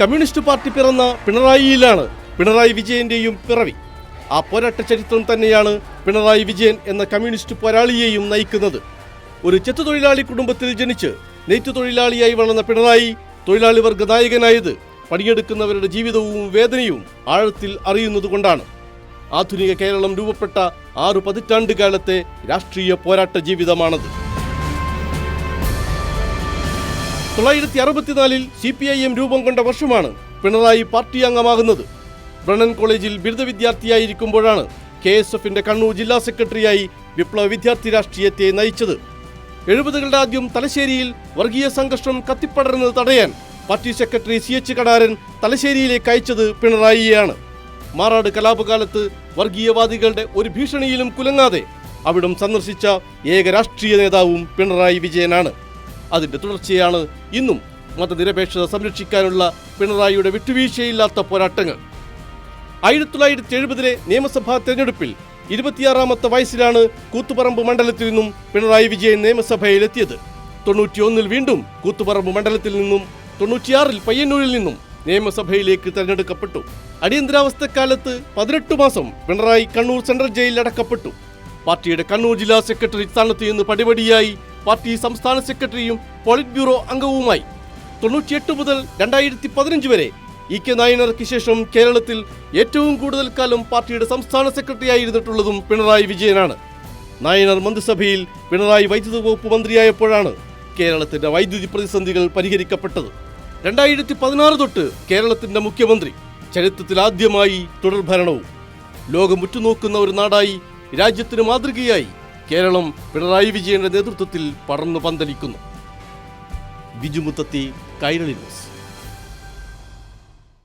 Communist party പിറന്ന പിണറായിയിലാണ് പിണറായി വിജയന്റെയും പിറവി. ആ പോരാട്ട ചരിത്രം തന്നെയാണ് പിണറായി വിജയൻ എന്ന കമ്മ്യൂണിസ്റ്റ് പോരാളിയെയും നയിക്കുന്നത്. ഒരു ചെത്തു തൊഴിലാളി കുടുംബത്തിൽ ജനിച്ച് നെയ്ത്തു തൊഴിലാളിയായി വളർന്ന പിണറായി തൊഴിലാളി വർഗ നായകനായത് പണിയെടുക്കുന്നവരുടെ ജീവിതവും വേദനയും ആഴത്തിൽ അറിയുന്നതുകൊണ്ടാണ്. ആധുനിക കേരളം രൂപപ്പെട്ട ആറു പതിറ്റാണ്ട് കാലത്തെ രാഷ്ട്രീയ പോരാട്ട ജീവിതമാണത്. തൊള്ളായിരത്തി അറുപത്തിനാലിൽ സി പി ഐ എം രൂപം കൊണ്ട വർഷമാണ് പിണറായി പാർട്ടി അംഗമാകുന്നത്. ബ്രണ്ണൻ കോളേജിൽ ബിരുദ വിദ്യാർത്ഥിയായിരിക്കുമ്പോഴാണ് കെ എസ് എഫിന്റെ കണ്ണൂർ ജില്ലാ സെക്രട്ടറിയായി വിപ്ലവ വിദ്യാർത്ഥി രാഷ്ട്രീയത്തെ നയിച്ചത്. എഴുപതുകളുടെ ആദ്യം തലശ്ശേരിയിൽ വർഗീയ സംഘർഷം കത്തിപ്പടരുന്നത് തടയാൻ party secretary C H Kanaran തലശ്ശേരിയിലേക്ക് അയച്ചത് പിണറായിയെയാണ്. മാറാട് കലാപകാലത്ത് വർഗീയവാദികളുടെ ഒരു ഭീഷണിയിലും കുലങ്ങാതെ അവിടം സന്ദർശിച്ച ഏക രാഷ്ട്രീയ നേതാവും പിണറായി വിജയനാണ്. അതിന്റെ തുടർച്ചയാണ് ഇന്നും മതനിരപേക്ഷത സംരക്ഷിക്കാനുള്ള പിണറായിയുടെ വിട്ടുവീഴ്ചയില്ലാത്ത പോരാട്ടങ്ങൾ. ആയിരത്തി തൊള്ളായിരത്തി എഴുപതിലെ നിയമസഭാ തെരഞ്ഞെടുപ്പിൽ ഇരുപത്തിയാറാമത്തെ വയസ്സിലാണ് കൂത്തുപറമ്പ് മണ്ഡലത്തിൽ നിന്നും പിണറായി വിജയൻ നിയമസഭയിലെത്തിയത്. തൊണ്ണൂറ്റിയൊന്നിൽ വീണ്ടും കൂത്തുപറമ്പ് മണ്ഡലത്തിൽ നിന്നും തൊണ്ണൂറ്റിയാറിൽ പയ്യന്നൂരിൽ നിന്നും നിയമസഭയിലേക്ക് തെരഞ്ഞെടുക്കപ്പെട്ടു. അടിയന്തരാവസ്ഥക്കാലത്ത് പതിനെട്ട് മാസം പിണറായി കണ്ണൂർ സെൻട്രൽ ജയിലിൽ അടക്കപ്പെട്ടു. പാർട്ടിയുടെ കണ്ണൂർ ജില്ലാ സെക്രട്ടറി സ്ഥാനത്ത് നിന്ന് പടിപടിയായി പാർട്ടി സംസ്ഥാന സെക്രട്ടറിയും പോളിറ്റ് ബ്യൂറോ അംഗവുമായി. തൊണ്ണൂറ്റിയെട്ട് മുതൽ രണ്ടായിരത്തി പതിനഞ്ച് വരെ ഇ കെ നായനർക്ക് ശേഷം കേരളത്തിൽ ഏറ്റവും കൂടുതൽ കാലം പാർട്ടിയുടെ സംസ്ഥാന സെക്രട്ടറി ആയിരുന്നിട്ടുള്ളതും പിണറായി വിജയനാണ്. നായനർ മന്ത്രിസഭയിൽ പിണറായി വൈദ്യുത വകുപ്പ് മന്ത്രിയായപ്പോഴാണ് കേരളത്തിന്റെ വൈദ്യുതി പ്രതിസന്ധികൾ പരിഹരിക്കപ്പെട്ടത്. രണ്ടായിരത്തി പതിനാറ് തൊട്ട് കേരളത്തിന്റെ മുഖ്യമന്ത്രി ചരിത്രത്തിൽ ആദ്യമായി തുടർഭരണവും. ലോകം ഉറ്റുനോക്കുന്ന ഒരു നാടായി രാജ്യത്തിന് മാതൃകയായി കേരളം പിണറായി വിജയന്റെ നേതൃത്വത്തിൽ പടർന്നു പന്തലിക്കുന്നു. ബിജുമുത്തത്തി കൈരളി ന്യൂസ്.